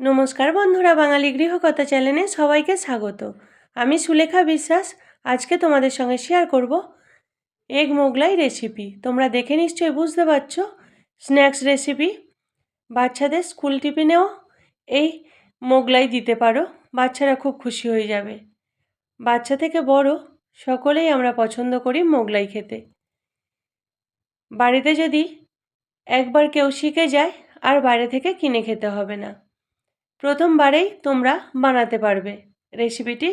নমস্কার বন্ধুরা, বাঙালি গৃহকথা চ্যানেলে সবাইকে স্বাগত। আমি সুলেখা বিশ্বাস, আজকে তোমাদের সঙ্গে শেয়ার করব এগ মোগলাই রেসিপি তোমরা দেখে নিশ্চয়ই বুঝতে পারছ স্ন্যাক্স রেসিপি বাচ্চাদের স্কুল টিফিনেও এই মোগলাই দিতে পারো, বাচ্চারা খুব খুশি হয়ে যাবে। বাচ্চা থেকে বড়, সকলেই আমরা পছন্দ করি মোগলাই খেতে। বাড়িতে যদি একবার কেউ শিখে যায়, আর বাইরে থেকে কিনে খেতে হবে না। প্রথমবারেই তোমরা বানাতে পারবে। রেসিপিটি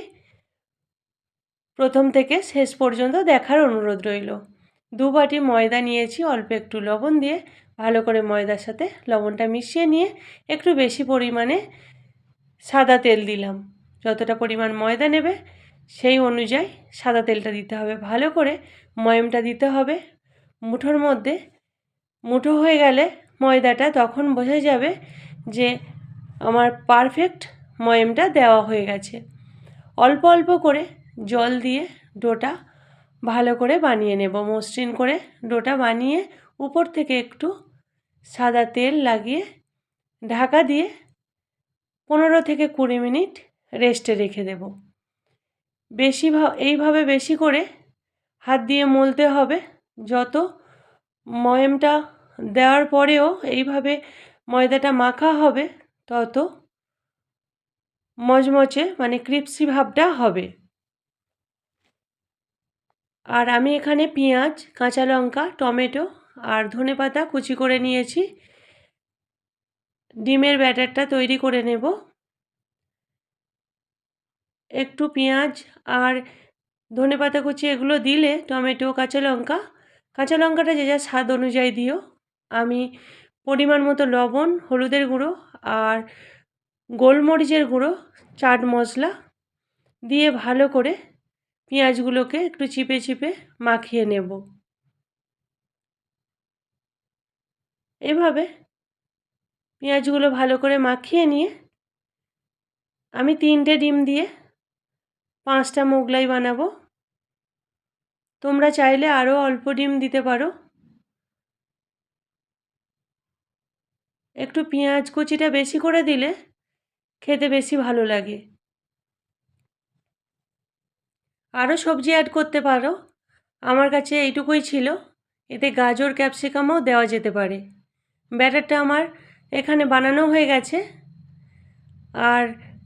প্রথম থেকে শেষ পর্যন্ত দেখার অনুরোধ রইল। দু বাটি ময়দা নিয়েছি, অল্প একটু লবণ দিয়ে ভালো করে ময়দার সাথে লবণটা মিশিয়ে নিয়ে একটু বেশি পরিমাণে সাদা তেল দিলাম। যতটা পরিমাণ ময়দা নেবে সেই অনুযায়ী সাদা তেলটা দিতে হবে। ভালো করে ময়মটা দিতে হবে। মুঠোর মধ্যে মুঠো হয়ে গেলে ময়দাটা তখন বোঝা যাবে যে আমার পারফেক্ট ময়েমটা দেওয়া হয়ে গেছে। অল্প অল্প করে জল দিয়ে ডোটা ভালো করে বানিয়ে নেব। মসৃণ করে ডোটা বানিয়ে উপর থেকে একটু সাদা তেল লাগিয়ে ঢাকা দিয়ে পনেরো থেকে কুড়ি মিনিট রেস্টে রেখে দেব। বেশি এইভাবে বেশি করে হাত দিয়ে মলতে হবে। যত ময়েমটা দেওয়ার পরেও এইভাবে ময়দাটা মাখা হবে তত মচমচে মানে ক্রিপসি ভাবটা হবে। আর আমি এখানে পেঁয়াজ, কাঁচা লঙ্কা, টমেটো আর ধনে পাতা কুচি করে নিয়েছি। ডিমের ব্যাটারটা তৈরি করে নেব। একটু পেঁয়াজ আর ধনে পাতা কুচি এগুলো দিলে টমেটো, কাঁচা লঙ্কা, কাঁচা লঙ্কাটা যে যা স্বাদ অনুযায়ী দিও। আমি পরিমাণ মতো লবণ, হলুদের গুঁড়ো আর গোলমরিচের গুঁড়ো, চাট মশলা দিয়ে ভালো করে পেঁয়াজগুলোকে একটু চিপে চিপে মাখিয়ে নেব। এভাবে পেঁয়াজগুলো ভালো করে মাখিয়ে নিয়ে আমি তিনটে ডিম দিয়ে পাঁচটা মোগলাই বানাবো। তোমরা চাইলে আরও অল্প ডিম দিতে পারো। একটু পেঁয়াজ কুচিটা বেশি করে দিলে খেতে বেশি ভালো লাগে। আরও সবজি অ্যাড করতে পারো। আমার কাছে এইটুকুই ছিল। এতে গাজর, ক্যাপসিকামও দেওয়া যেতে পারে। ব্যাটারটা আমার এখানে বানানো হয়ে গেছে। আর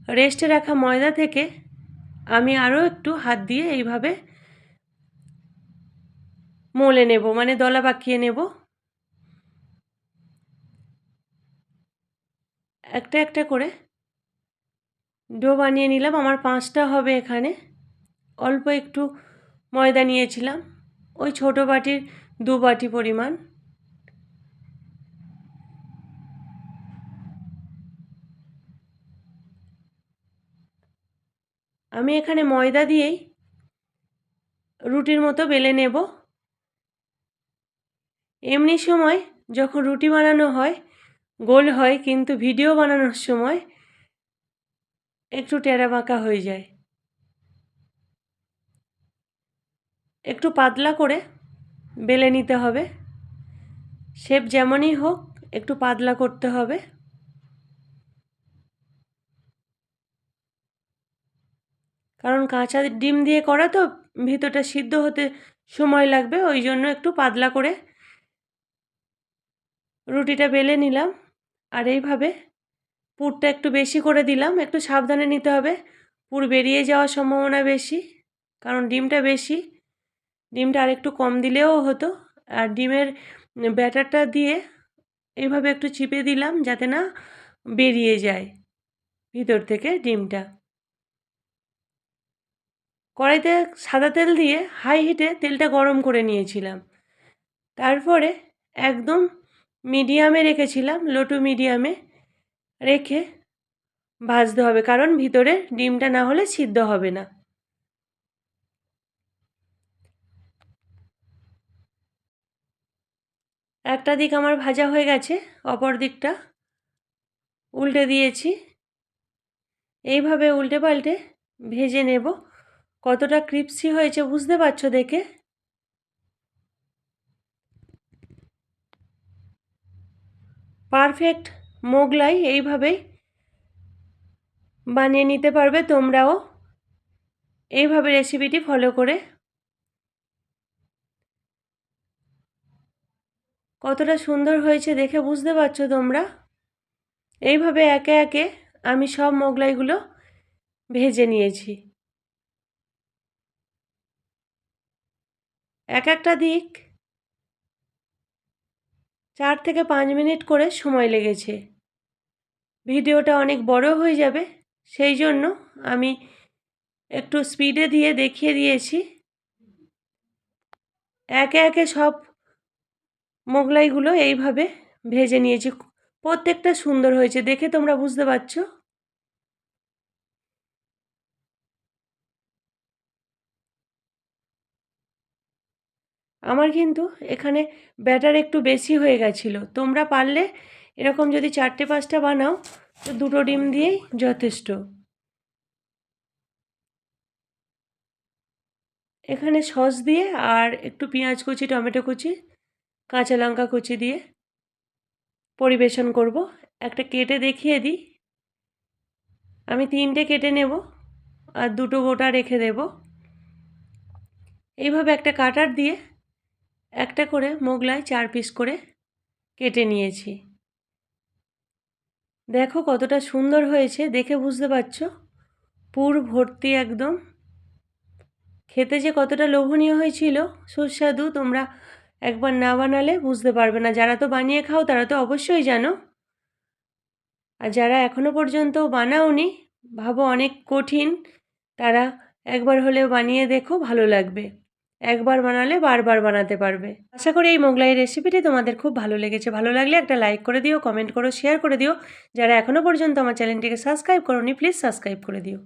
রেস্টে রাখা ময়দা থেকে আমি আরও একটু হাত দিয়ে এইভাবে মলে নেব মানে দলা পাকিয়ে নেব। একটা একটা করে। ডো বানিয়ে নিলাম। আমার পাঁচটা হবে এখানে। অল্প একটু ময়দা নিয়েছিলাম। ওই ছোটো বাটির দু বাটি পরিমাণ। আমি এখানে ময়দা দিয়েই রুটির মতো বেলে নেব। এমনি সময় যখন রুটি বানানো হয় গোল হয়, কিন্তু ভিডিও বানানোর সময় একটু টেরা বাঁকা হয়ে যায়। একটু পাতলা করে বেলে নিতে হবে। শেপ যেমনই হোক, একটু পাতলা করতে হবে। কারণ কাঁচা ডিম দিয়ে করা তো ভিতরটা সিদ্ধ হতে সময় লাগবে, ওই জন্য একটু পাতলা করে রুটিটা বেলে নিলাম। আর এইভাবে পুরটা একটু বেশি করে দিলাম, একটু সাবধানে নিতে হবে। পুর বেরিয়ে যাওয়ার সম্ভাবনা বেশি, কারণ ডিমটা বেশি। ডিমটা আর একটু কম দিলেও হতো। আর ডিমের ব্যাটারটা দিয়ে এইভাবে একটু চিপে দিলাম যাতে না বেরিয়ে যায় ভিতর থেকে ডিমটা। কড়াইতে সাদা তেল দিয়ে হাই হিটে তেলটা গরম করে নিয়েছিলাম। তারপরে একদম মিডিয়ামে রেখেছিলাম লো টু মিডিয়ামে রেখে ভাজতে হবে, কারণ ভিতরে ডিমটা না হলে সিদ্ধ হবে না। একটা দিক আমার ভাজা হয়ে গেছে, অপর দিকটা উল্টে দিয়েছি। এইভাবে উল্টে পাল্টে ভেজে নেব। কতটা ক্রিপসি হয়েছে বুঝতে পারছ দেখে? পারফেক্ট মোগলাই এইভাবেই বানিয়ে নিতে পারবে তোমরাও। এইভাবে রেসিপিটি ফলো করে। কতটা সুন্দর হয়েছে দেখে বুঝতে পারছ তোমরা? এইভাবে একে একে আমি সব মোগলাইগুলো ভেজে নিয়েছি। এক একটা দিক চার থেকে পাঁচ মিনিট করে সময় লেগেছে। ভিডিওটা অনেক বড় হয়ে যাবে, সেই জন্য আমি একটু স্পিডে দিয়ে দেখিয়ে দিয়েছি। একে একে সব মোগলাইগুলো এইভাবে ভেজে নিয়েছি। প্রত্যেকটা সুন্দর হয়েছে, দেখে তোমরা বুঝতে পারছ? আমার কিন্তু এখানে ব্যাটার একটু বেশি হয়ে গেছিল। তোমরা পারলে এরকম যদি চারটে পাঁচটা বানাও, তো দুটো ডিম দিয়েই যথেষ্ট। এখানে সস দিয়ে আর একটু পেঁয়াজ কুচি, টমেটো কুচি, কাঁচা লঙ্কা কুচি দিয়ে পরিবেশন করব। একটা কেটে দেখিয়ে দিই। আমি তিনটে কেটে নেব আর দুটো গোটা রেখে দেব। এইভাবে একটা কাটার দিয়ে একটা করে মোগলাই চার পিস করে কেটে নিয়েছি। দেখো কতটা সুন্দর হয়েছে, দেখে বুঝতে পারছ? পুর ভর্তি একদম। খেতে যে কতটা লোভনীয় হয়েছিল সুস্বাদু তোমরা একবার না বানালে বুঝতে পারবে না। যারা তো বানিয়ে খাও তারা তো অবশ্যই জানো। আর যারা এখনও পর্যন্ত বানাওনি, ভাবো অনেক কঠিন, তারা একবার হলেও বানিয়ে দেখো, ভালো লাগবে। একবার বানালে বারবার বানাতে পারবে। আশা করি এই মোগলাই রেসিপিটি তোমাদের খুব ভালো লেগেছে। ভালো লাগলে একটা লাইক করে দিও কমেন্ট করো শেয়ার করে দিও। যারা এখনও পর্যন্ত আমার চ্যানেলটিকে সাবস্ক্রাইব করোনি প্লিজ সাবস্ক্রাইব করে দিও।